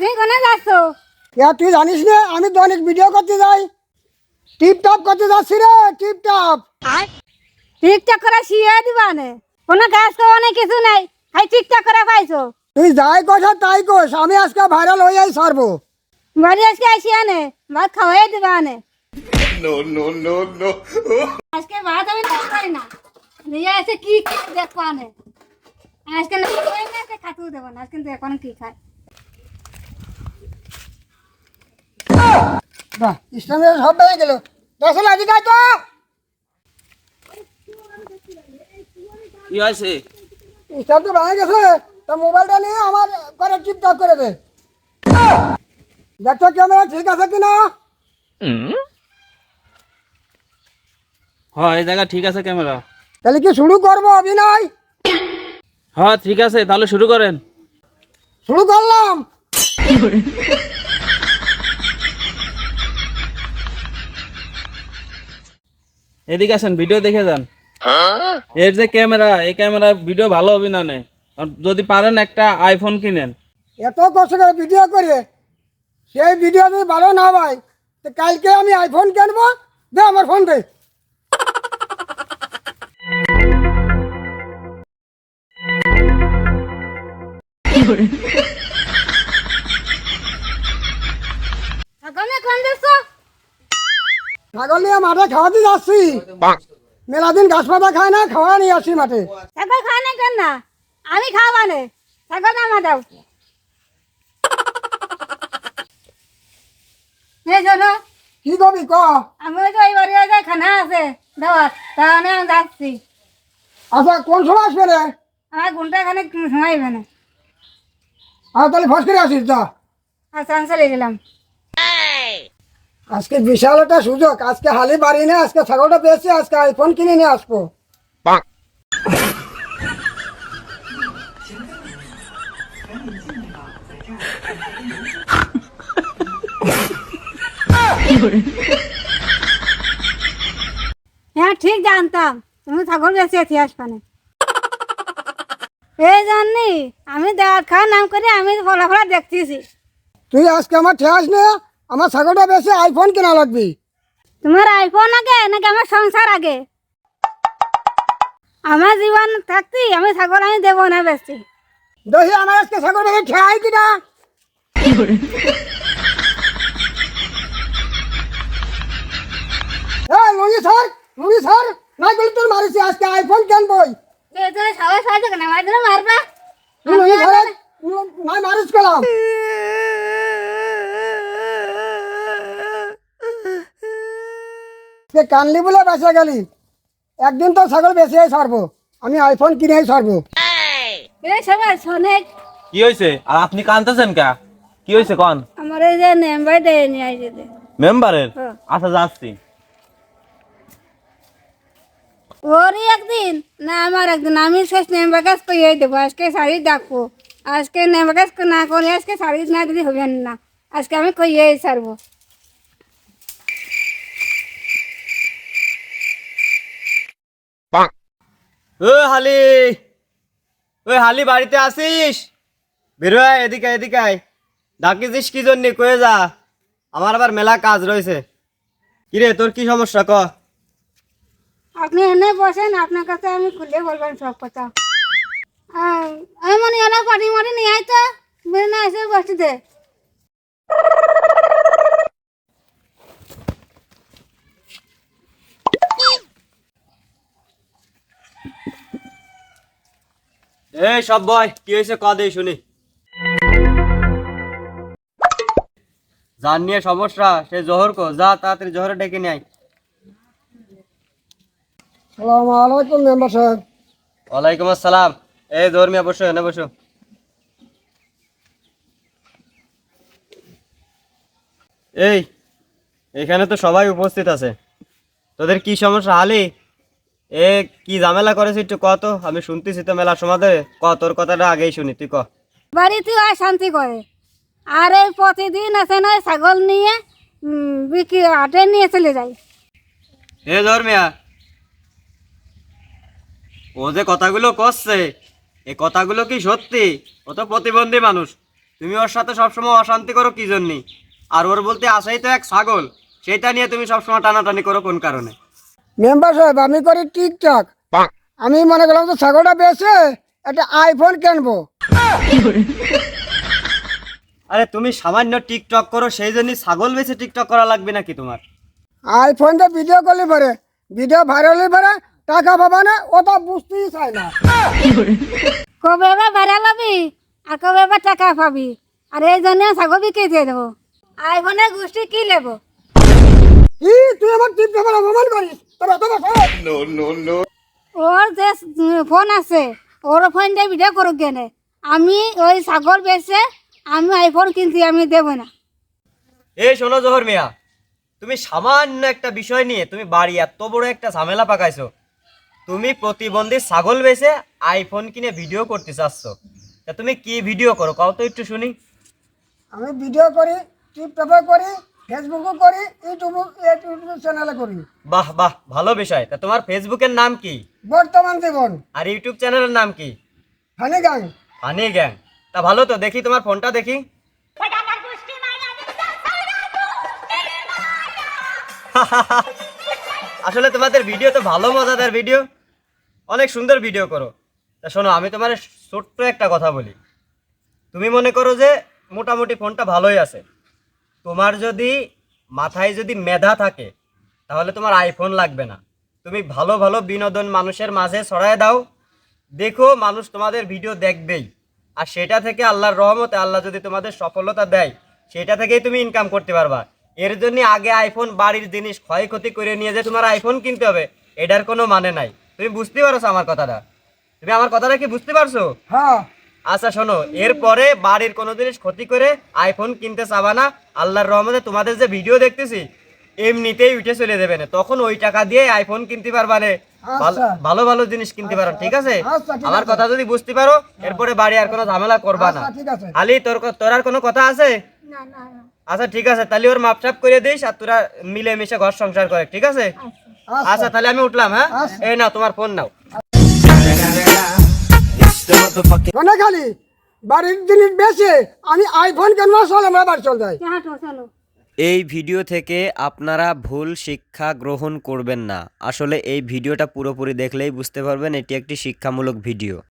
তুমি কোনে যাচ্ছ? ইয়া তুই জানিস না আমি তো অনেক ভিডিও করতে যাই। টিপ টপ করতে যাচ্ছি রে টিপ টপ ঠিকঠাক করে শিয়ে দিবা নে। কোনো কাজ করো না কিছু নাই খাই ঠিকঠাক করে পাইছো। তুই যাই আর তাই কোষ আমি আজকে ভাইরাল হয়ে যাই সারবো বাড়ি আজকে আসিয়া নে ভাত খাওয়াই দিবা নে। আজকে ভাত আমি খাই পারি না। নিয়ে এসে কি খায় দেখবা নে। আজকে না খাওয়াই না আজকে খাতেও না কি খায় বাহ সব গেল। তো। কি হয়েছে? স্ট্যান্ড তো ভেঙে গেছে তা মোবাইলটা নিয়ে আমার করে করে দে। দেখো ক্যামেরা ঠিক আছে কিনা হ্যাঁ এই জায়গা ঠিক আছে ক্যামেরা। তাহলে কি শুরু করব অভিনয়? হ্যাঁ ঠিক আছে তাহলে শুরু করেন। শুরু করলাম। এদিকে আসেন ভিডিও দেখে যান। এর যে ক্যামেরা এই ক্যামেরা ভিডিও ভালো হবে না নে। যদি পারেন একটা আইফোন কিনেন। এত কষ্ট করে ভিডিও করে সেই ভিডিও যদি ভালো না ভাই তো কালকে আমি আইফোন কিনবো? দে আমার ফোন দে কোন যাচ্ছ ছাগল নিয়ে মাঠে খাওয়াতে যাচ্ছি। মেলা দিন ঘাস পাতা খায় না খাওয়া নিয়ে আসি মাঠে। ছাগল খাওয়া না কেন না? আমি খাওয়া নে ছাগল নামা দাও। এই শোনো কি কবি ক? আমি ওই তো এই বাড়ি যাই খানা আছে। দাওয়াত তাহলে আমি যাচ্ছি। আচ্ছা কোন সময় আসবে রে? আমার ঘণ্টা খানে সময়বে না। আর তাহলে ফস করে আসিস যা। আচ্ছা আমি চলে গেলাম। আজকে বিশাল একটা সুযোগ। আজকে হালি বাড়ি না আজকে ছাগলটা পেয়েছি আজকে আইফোন কিনে নিয়ে আসব। হ্যাঁ ঠিক জানতাম। তুমি ছাগল বেশি এসে আসবানে। এই জাননি আমি দেওয়াত খাওয়ার নাম করে আমি ফলা ফলা দেখতেছি। তুই আজকে আমার ঠেয়াস নে আমার ছাগলটা বেশি আইফোন কেনা লাগবি। তোমার আইফোন আগে নাকি আমার সংসার আগে? আমার জীবন থাকতি আমি ছাগল আমি দেবো না বেশি। দেখি আমার আজকে ছাগল বেশি ঠেয়াই কিনা লুঙ্গি স্যার লুঙ্গি স্যার নাই বলি তোর মারিছি আজকে আইফোন কিনবই। সবাই সাহায্য কেন মারবা। নাই মারিস গেলাম সে কানলি বলে বেঁচে গেলি। একদিন তো ছাগল বেঁচে ছাড়বো। আমি আইফোন কিনেই ছাড়বো। এই সবাই শোনে কি হয়েছে আর আপনি কানতেছেন কা? কি হয়েছে কন? আমার এই যে নেম্বার দিয়ে নিয়ে আসতে মেম্বারের হ্যাঁ। আচ্ছা যাচ্ছি। ওরই একদিন? না আমার একদিন। আমি শেষ নেম্বার কাজ করিয়ে দেবো? আজকে শাড়ি ডাকবো আজকে নেম্বার কাজ না করে আজকে শাড়ি না দিলে হবে না। আজকে আমি করিয়ে ছাড়বো? ও হালি ওই হালি বাড়িতে আসিস? বেরো আয়, এদিকে এদিকে আয়। ডাকিছিস কি জন্য? কয়ে যা। আমার আবার মেলা কাজ রয়েছে। কিরে তোর কি সমস্যা? ক। আপনি এনে বসেন আপনার কাছে আমি খুলে বলবেন সব কথা। আমি মনে হলো পাটি মাটি নিয়ে আয় তো। বের না এসে বসতে এই সব বয় কি হয়েছে? ক দে শুনি। যার নিয়ে সমস্যা সে জহর কো যা তাড়াতাড়ি জহরে ডেকে নিয়ে আয়। সালাম আলাইকুম মেম্বার সাহেব। ওয়ালাইকুম আসসালাম। এই ধর্মিয়া বসো এনে বসো। এই এখানে তো সবাই উপস্থিত আছে। তোদের কি সমস্যা হালি এ কি ঝামেলা করেছে একটু কত আমি শুনতেছি তো মেলা সমাধে ক তোর কথাটা আগেই শুনি তুই ক। বাড়িতে আর শান্তি করে। আর এই প্রতিদিন আছে না ছাগল নিয়ে বিক্রি হাটে নিয়ে চলে যায় এ ধর্মিয়া ও যে কথাগুলো করছে এই কথাগুলো কি সত্যি? ও তো প্রতিবন্ধী মানুষ। তুমি ওর সাথে সবসময় অশান্তি করো কি জন্যে? আর ওর বলতে আসাই তো এক ছাগল সেটা নিয়ে তুমি সবসময় টানাটানি করো কোন কারণে? মেম্বার সাহেব আমি করি টিকটক। আমি মনে করলাম তো ছাগলটা বেছে একটা আইফোন কিনবো। আরে তুমি সামান্য টিকটক করো সেই জন্যই ছাগল বেছে টিকটক করা লাগবে নাকি তোমার? আইফোন দিয়ে ভিডিও করলে পরে। ভিডিও ভাইরাল হলে পরে টাকা পাবা না ওটা বুঝতেই চায় না। কবে এবার ভাইরাল হবি? আর কবে এবার টাকা পাবি? আর এই জন্য ছাগল বিক্রি দিয়ে দেবো। আইফোনের গোষ্ঠী কি নেব? ই তুই আমার টিপ অপমান করিস। ওর যে ফোন আছে ওর ফোন দিয়ে ভিডিও করুক গেলে আমি ওই ছাগল বেচে আমি আইফোন কিনছি আমি দেবো না। এই শোনো জোহর মিয়া তুমি সামান্য একটা বিষয় নিয়ে তুমি বাড়ি এত বড় একটা ঝামেলা পাকাইছো। তুমি প্রতিবন্ধী ছাগল বেছে আইফোন কিনে ভিডিও করতে চাচ্ছ। তা তুমি কি ভিডিও করো? কও তো একটু শুনি। আমি ভিডিও করি টিপ পেপার করি ফেসবুকও করি ইউটিউব ইউটিউব চ্যানেলে করি। বাহ বাহ ভালো বিষয়। তা তোমার ফেসবুকের নাম কি? বর্তমান জীবন। আর ইউটিউব চ্যানেলের নাম কি? হানি গাং হানি গ্যাং তা ভালো তো দেখি তোমার ফোনটা দেখি। আসলে তোমাদের ভিডিও তো ভালো মজাদার ভিডিও অনেক সুন্দর ভিডিও করো। তা শোনো আমি তোমার ছোট্ট একটা কথা বলি। তুমি মনে করো যে মোটামুটি ফোনটা ভালোই আছে। তোমার যদি মাথায় যদি মেধা থাকে, তাহলে তোমার আইফোন লাগবে না। তুমি ভালো ভালো বিনোদন মানুষের মাঝে ছড়ায় দাও। দেখো মানুষ তোমাদের ভিডিও দেখবেই। আর সেটা থেকে আল্লাহর রহমতে আল্লাহ যদি তোমাদের সফলতা দেয়, সেটা থেকেই তুমি ইনকাম করতে পারবা। এর জন্য আগে আইফোন বাড়ির জিনিস ক্ষয়ক্ষতি করে নিয়ে যে তোমার আইফোন কিনতে হবে, এটার কোনো মানে নাই। তুমি বুঝতে পারছ আমার কথাটা? তুমি আমার কথাটা কি বুঝতে পারছ? হ্যাঁ। আচ্ছা শোনো এরপরে বাড়ির কোনো জিনিস ক্ষতি করে আইফোন কিনতে চাবা না। আল্লাহর রহমতে তোমাদের যে ভিডিও দেখতেছি এমনিতেই উঠে চলে দেবে না। তখন ওই টাকা দিয়ে আইফোন কিনতে পারবা নে। ভালো- আচ্ছা। ভালো ভালো জিনিস কিনতে পারো ঠিক আছে? আচ্ছা, আমার কথা যদি বুঝতে পারো এরপরে বাড়ি আর কোনো ঝামেলা করবা না। আচ্ছা আলি তোর তোর আর কোনো কথা আছে? না না না। আচ্ছা ঠিক আছে তাহলে ওর মাপসাপ করে দিস আর তোরা মিলে মিশে ঘর সংসার করে ঠিক আছে? আচ্ছা। আচ্ছা তাহলে আমি উঠলাম হ্যাঁ? আচ্ছা। এই নাও তোমার ফোন নাও। মানে খালি বাড়ির জিনিস বেছে আমি আইফোন কেন চল আমরা বাড়ি চল যাই? চলো। এই ভিডিও থেকে আপনারা ভুল শিক্ষা গ্রহণ করবেন না। আসলে এই ভিডিওটা পুরোপুরি দেখলেই বুঝতে পারবেন এটি একটি শিক্ষামূলক ভিডিও।